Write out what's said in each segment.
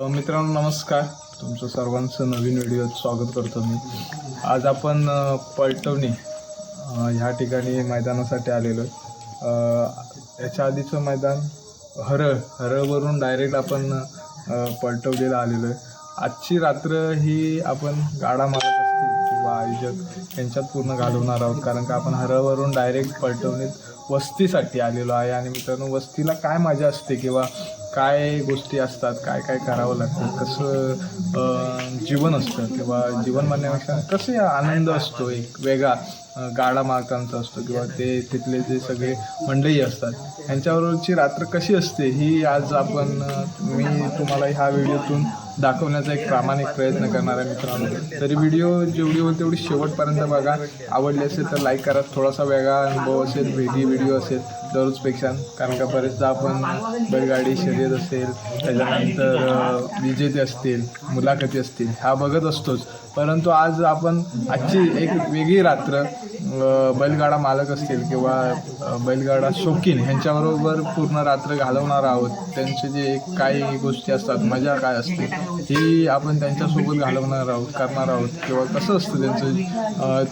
मित्रांनो नमस्कार. तुमचं सर्वांचं नवीन व्हिडिओत स्वागत करतो मी. आज आपण पलटवणी ह्या ठिकाणी मैदानासाठी आलेलो आहे. याच्या आधीचं मैदान हरळ हरळवरून डायरेक्ट आपण अ, पलटवलीला आलेलो आहे. आजची रात्र ही आपण गाडा मारत किंवा आयोजक यांच्यात पूर्ण घालवणार आहोत. कारण का आपण हरळवरून डायरेक्ट पलटवणीत वस्तीसाठी आलेलो आहे आणि मित्रांनो वस्तीला काय मजा असते किंवा काय गोष्टी असतात काय काय करावं लागतं कसं जीवन असतं किंवा जीवन म्हणण्यापेक्षा कसे आनंद असतो एक वेगळा गाडा मालकांचा असतो किंवा ते तिथले जे सगळे मंडळी असतात ह्यांच्याबरोबरची रात्र कशी असते ही आज आपण मी तुम्हाला ह्या व्हिडिओतून दाखवण्याचा एक प्रामाणिक प्रयत्न करणार आहे मित्रांनो. तरी व्हिडिओ जेवढी होईल तेवढी शेवटपर्यंत बघा. आवडली असेल तर लाईक करा. थोडासा वेगळा अनुभव असेल वेगळी व्हिडिओ असेल दररोजपेक्षा कारण का बरेचदा आपण बैलगाडी शर्यत असेल त्याच्यानंतर विजेते असतील मुलाखती असतील ह्या बघत असतोच. परंतु आज आपण आजची एक वेगळी रात्र बैलगाडा मालक असतील किंवा बैलगाडा शौकीन ह्यांच्याबरोबर पूर्ण रात्र घालवणार आहोत. त्यांचे जे काही गोष्टी असतात मजा काय असते? ही आपण त्यांच्यासोबत घालवणार आहोत करणार आहोत किंवा कसं असतं त्यांचं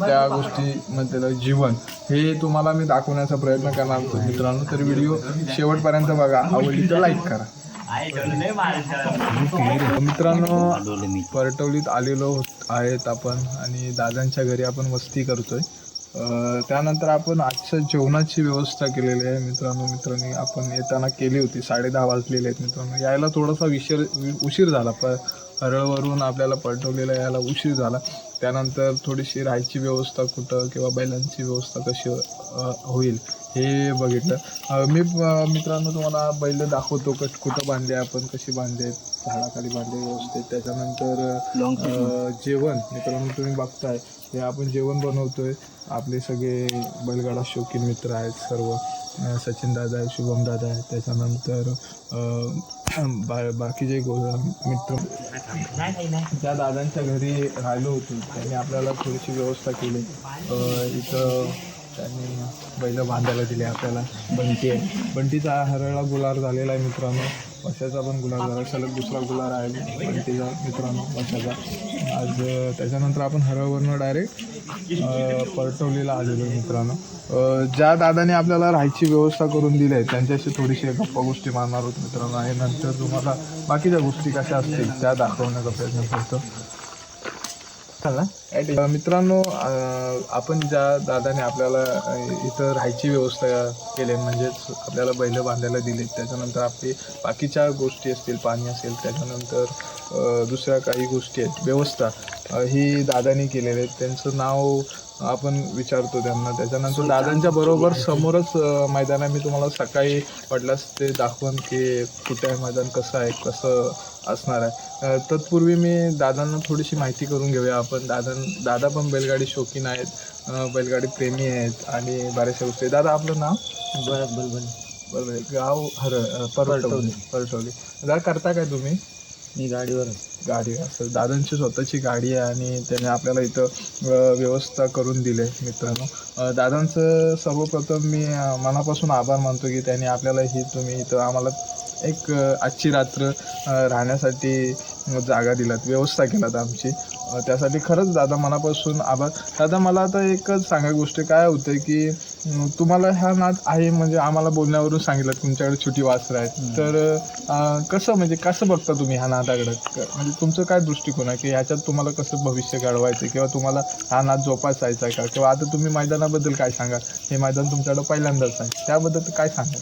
त्या गोष्टी म्हणजे गोष्टीमधलं जीवन हे तुम्हाला मी दाखवण्याचा प्रयत्न करणार होतो मित्रांनो. तर व्हिडिओ शेवटपर्यंत बघा आवडली तर लाईक करा मित्रांनो परटवलीत आलेलो आहेत आपण आणि दादांच्या घरी आपण वस्ती करतोय. त्यानंतर आपण आजच्या जेवणाची व्यवस्था केलेली आहे मित्रांनो मित्रांनी. आपण येताना केली होती साडे दहा वाजलेले आहेत मित्रांनो. यायला थोडासा विशीर उशीर झाला प हरळवरून आपल्याला पलटवलेला यायला उशीर झाला. त्यानंतर थोडीशी राहायची व्यवस्था कुठं किंवा बैलांची व्यवस्था कशी होईल हे बघितलं मी मित्रांनो तुम्हाला बैल दाखवतो कट कुठं बांधले आपण कशी बांधले झाडाखाली बांधले व्यवस्थित. त्याच्यानंतर जेवण. मित्रांनो तुम्ही बघताय. हे आपण जेवण बनवतोय. आपले सगळे बैलगाडा शौकीन मित्र आहेत सर्व. सचिन दादा आहे शुभम दादा आहे. त्याच्यानंतर बा बाकीचे गो मित्र त्या दादांच्या घरी राहिलो होतो. त्यांनी आपल्याला थोडीशी व्यवस्था केली. इथं त्यांनी बैल बांधायला दिले आपल्याला. बंटी आहे. बंटीचा हरळा गुलार झालेला आहे मित्रांनो. वशाचा पण गुलार झाला. सलग दुसरा गुलार आहे बंटीचा मित्रांनो वशाचा आज त्याच्यानंतर आपण हरळवरनं डायरेक्ट परटवलीला आलेलो मित्रांनो. ज्या दादाने आपल्याला राहायची व्यवस्था करून दिली आहे त्यांच्याशी थोडीशी गप्पा गोष्टी मारणार आहोत मित्रांनो. आणि नंतर तुम्हाला बाकीच्या गोष्टी कशा असतील त्या दाखवण्याचा प्रयत्न करतो. चला. Uh, मित्रांनो uh, आपण ज्या दादाने आपल्याला uh, इथं राहायची व्यवस्था केली म्हणजेच आपल्याला बैल बांधायला दिले त्याच्यानंतर आपली बाकीच्या गोष्टी असतील पाणी असेल त्याच्यानंतर दुसऱ्या काही गोष्टी आहेत व्यवस्था ही दादानी केलेली आहेत. त्यांचं नाव आपण विचारतो त्यांना. त्याच्यानंतर दादांच्या बरोबर समोरच मैदान आहे. मी तुम्हाला सकाळी वाटल्यास ते दाखवून की कुठे आहे मैदान कसं आहे कसं असणार आहे. तत्पूर्वी मी दादांना थोडीशी माहिती करून घेऊया. आपण दादांना दादा पण बैलगाडी शौकीन आहेत बैलगाडी प्रेमी आहेत आणि बऱ्याचशा गोष्टी दादा आपलं नाव? बरं बरं बरोबर गाव हर परटवली परटवली दादा करता काय तुम्ही? मी गाडीवरच. गाडी असं. दादांची स्वतःची गाडी आहे आणि त्याने आपल्याला इथं व्यवस्था करून दिले मित्रांनो. दादांचं सर्वप्रथम मी मनापासून आभार मानतो की त्यांनी आपल्याला ही तुम्ही इथं आम्हाला एक आजची रात्र राहण्यासाठी जागा दिलात व्यवस्था केलात आमची. त्यासाठी खरंच दादा मनापासून आभार. दादा मला आता एकच सांगा गोष्ट. काय होतं की तुम्हाला ह्या नाद आहे म्हणजे आम्हाला बोलण्यावरून सांगितलं तुमच्याकडे छोटी वासरं आहेत. तर कसं म्हणजे कसं बघता तुम्ही ह्या नादाकडं? म्हणजे तुमचं काय दृष्टिकोन आहे? की ह्याच्यात तुम्हाला कसं भविष्य घडवायचं किंवा तुम्हाला हा नाद जोपासायचा आहे का? किंवा आता तुम्ही मैदानाबद्दल काय सांगा? हे मैदान तुमच्याकडं पहिल्यांदाच आहे. त्याबद्दल काय सांगा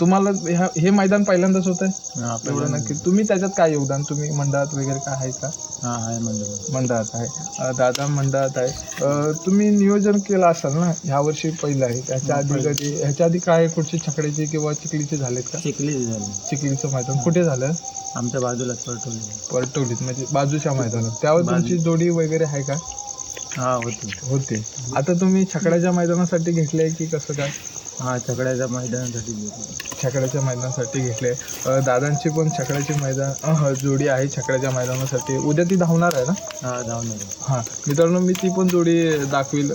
तुम्हाला ह्या हे मैदान पहिल्यांदाच होत आहे एवढं नक्की. तुम्ही त्याच्यात काय योगदान? तुम्ही मंडळात वगैरे काय आहे का? हां आहे म्हणजे मंडळात आहे. दादा मंडळात आहे. तुम्ही नियोजन केलं असाल ना? ह्या वर्षी पहिलं आहे. ह्याच्या आधी कधी ह्याच्या आधी काय कुठचे छकड्याचे किंवा चिखलीचे झालेत का? चिखली झाली. चिखलीचं मैदान. कुठे झालं? आमच्या बाजूलाच पटवली परटवलीत म्हणजे बाजूच्या मैदानात. त्यावर तुमची जोडी वगैरे आहे का? हा होती. होते. आता तुम्ही छकड्याच्या मैदानासाठी घेतले की कसं काय? हा छकड्याच्या मैदानासाठी घेतली. छकड्याच्या मैदानासाठी घेतले. दादांची पण छकड्याची मैदान जोडी आहे छकड्याच्या मैदानासाठी. उद्या ती धावणार आहे ना? हा धावणार हां मित्रांनो मी ती पण जोडी दाखवील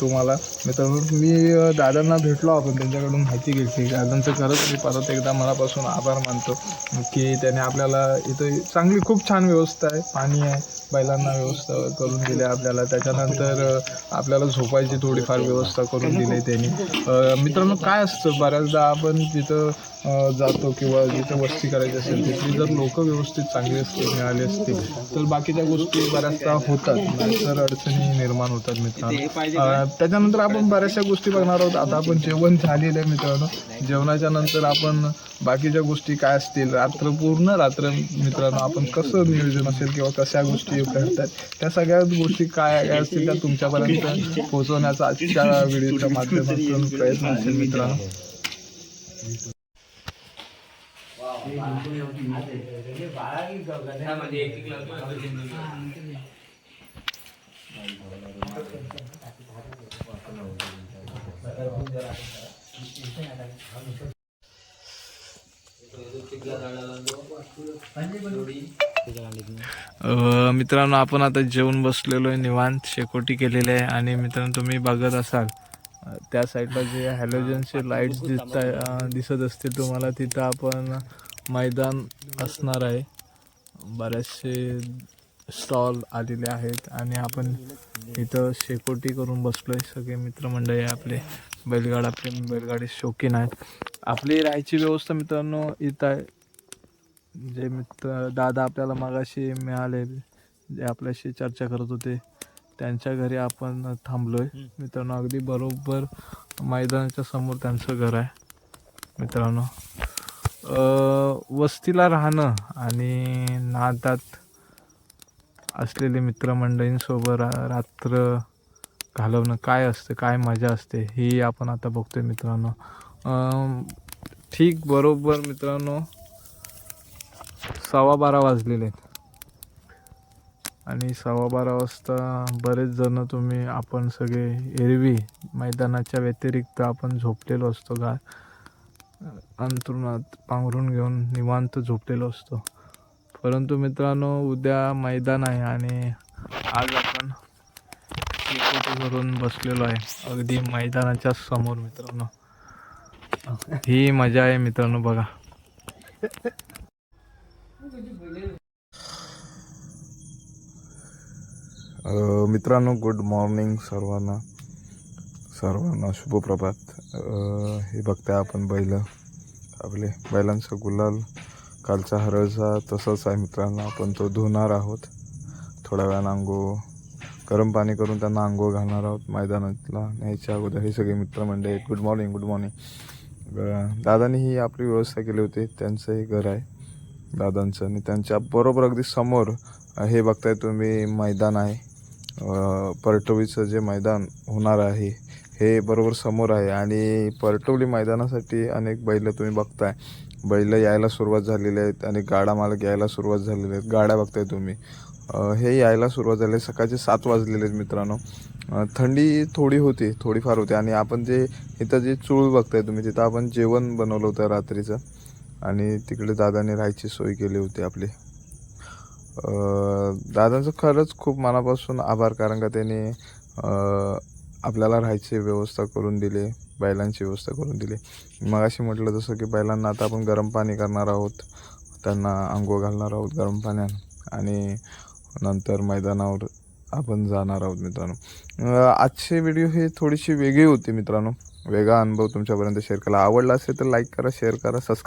तुम्हाला. मित्रांनो मी दादांना भेटलो आपण त्यांच्याकडून माहिती घेतली. दादांचं खरंच मी परत एकदा मनापासून आभार मानतो की त्याने आपल्याला इथं चांगली खूप छान व्यवस्था आहे पाणी आहे. बैलांना व्यवस्था करून दिली आपल्याला. त्याच्यानंतर आपल्याला झोपायची थोडीफार व्यवस्था करून दिली त्यांनी. मित्रांनो काय असतं? बऱ्याचदा आपण तिथं जातो किंवा जिथं वस्ती करायची असेल तिथली जर लोक व्यवस्थित चांगली असतील मिळाली असतील तर बाकीच्या गोष्टी बऱ्याचदा होतात. नाहीतर अडचणी निर्माण होतात मित्रांनो. त्याच्यानंतर आपण बऱ्याचशा गोष्टी बघणार आहोत. आता आपण जेवण झालेलं आहे मित्रांनो. जेवणाच्या नंतर आपण बाकीच्या गोष्टी काय असतील रात्र पूर्ण रात्र मित्रांनो आपण कसं नियोजन असेल किंवा कशा गोष्टी करतात त्या सगळ्या गोष्टी काय काय असतील त्या तुमच्यापर्यंत पोहोचवण्याचा आजच्या व्हिडिओच्या माध्यमातून प्रयत्न असेल मित्रांनो. मित्रांनो आपण आता जेवण बसलेलो आहे निवांत. शेकोटी केलेली आहे. आणि मित्रांनो तुम्ही बघत असाल त्या साईडला जे हॅलोजनचे लाईट्स दिसत आहे दिसत असतील तुम्हाला तिथं आपण मैदान असणार आहे. बरेचसे स्टॉल आलेले आहेत आणि आपण इथं शेकोटी करून बसलोय. सगळे मित्रमंडळी आहे आपले बैलगाडा प्रेमी बैलगाडी शौकीन आहेत. आपली राहायची व्यवस्था मित्रांनो इथं आहे. जे मित्र दादा आपल्याला मागाशी मिळाले जे आपल्याशी चर्चा करत होते त्यांच्या घरी आपण थांबलोय. मित्रांनो अगदी बरोबर मैदानाच्या समोर त्यांचं घर आहे. मित्रांनो वस्तीला राहणं आणि नादात असलेले मित्रमंडळींसोबत रात्र घालवणं काय असतं काय मजा असते ही आपण आता बघतोय मित्रांनो. ठीक बरोबर मित्रांनो सव्वा बारा वाजलेले आहेत. आणि सव्वा बारा वाजता बरेच जण तुम्ही आपण सगळे एरवी मैदानाच्या व्यतिरिक्त आपण झोपलेलो असतो गा अंतरुणात पांघरून घेऊन निवांत झोपलेलो असतो. परंतु मित्रांनो उद्या मैदान आहे आणि आज आपण करून बसलेलो आहे. अगदी मैदानाच्या समोर मित्रांनो. ही मजा आहे मित्रांनो बघा. मित्रांनो गुड मॉर्निंग सर्वांना. सर्वांना शुभप्रभात. हे बघताय आपण बैल. आपले बैलांचा गुलाल कालचा हरळचा तसंच आहे मित्रांनो आपण तो धुणार आहोत. थोड्या वेळानं आंघो गरम पाणी करून त्यांना आंघोळ घालणार आहोत. मैदानातला न्यायच्या अगोदर. हे सगळे मित्रमंडळी गुड मॉर्निंग गुड मॉर्निंग दादानी ही आपली व्यवस्था केली होती. त्यांचं हे घर आहे दादांचं. आणि त्यांच्या बरोबर अगदी समोर हे बघताय तुम्ही मैदान आहे. परटवीचं जे मैदान होणार आहे हे बरोबर समोर आहे. आणि परटवली मैदानासाठी अनेक बैलं तुम्ही बघताय. बैल यायला सुरुवात झालेली आहेत आणि गाडा मालक यायला सुरुवात झालेली आहेत. गाड्या बघताय तुम्ही. हे यायला सुरुवात झाली आहे. सकाळचे सात वाजलेले आहेत मित्रांनो. थंडी थोडी होती थोडीफार होती. आणि आपण जे इथं जे चूळ बघताय तुम्ही तिथं आपण जेवण बनवलं होतं रात्रीचं. आणि तिकडे दादाने राहायची सोय केली होती आपली. दादांचं खरंच खूप मनापासून आभार. कारण का त्याने आपल्याला राहायची व्यवस्था करून दिली बैलांची व्यवस्था करून दिली. मग अशी म्हटलं जसं की बैलांना आता आपण गरम पाणी करणार आहोत त्यांना आंघोळ घालणार आहोत गरम पाण्यानं. आणि नंतर मैदानावर आपण जाणार आहोत मित्रांनो. आजचे व्हिडिओ हे थोडीशी वेगळी होती मित्रांनो. वेगळा अनुभव तुमच्यापर्यंत शेअर केला. आवडला असेल तर लाईक करा शेअर करा सबस्क्राईब